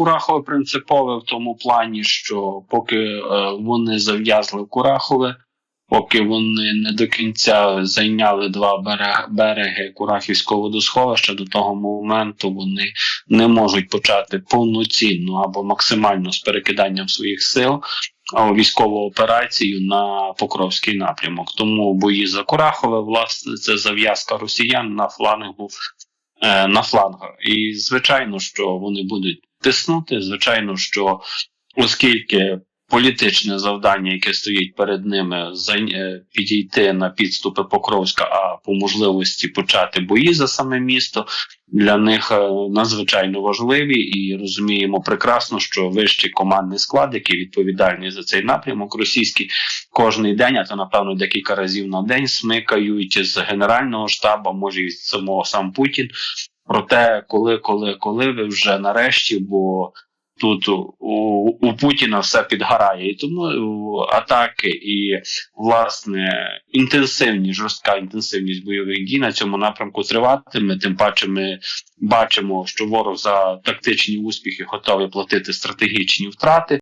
Курахове принципове в тому плані, що поки е, вони зав'язли в Курахове, поки вони не до кінця зайняли два берег, береги Курахівського водосховища, до того моменту вони не можуть почати повноцінну або максимально з перекиданням своїх сил військову операцію на Покровський напрямок. Тому бої за Курахове, власне, це зав'язка росіян на флангу е, на флангах. І звичайно, що вони будуть тиснути. Звичайно, що оскільки політичне завдання, яке стоїть перед ними, е, підійти на підступи Покровська, а по можливості почати бої за саме місто, для них е, надзвичайно важливі, і розуміємо прекрасно, що вищий командний склад, який відповідальний за цей напрямок, російський кожний день, а то напевно декілька разів на день смикають з генерального штабу, може і самого сам Путін. Про те, коли, коли, коли ви вже нарешті, бо тут у, у Путіна все підгорає, і тому атаки і власне інтенсивність, жорстка інтенсивність бойових дій на цьому напрямку триватиме. Тим паче, ми бачимо, що ворог за тактичні успіхи готовий платити стратегічні втрати.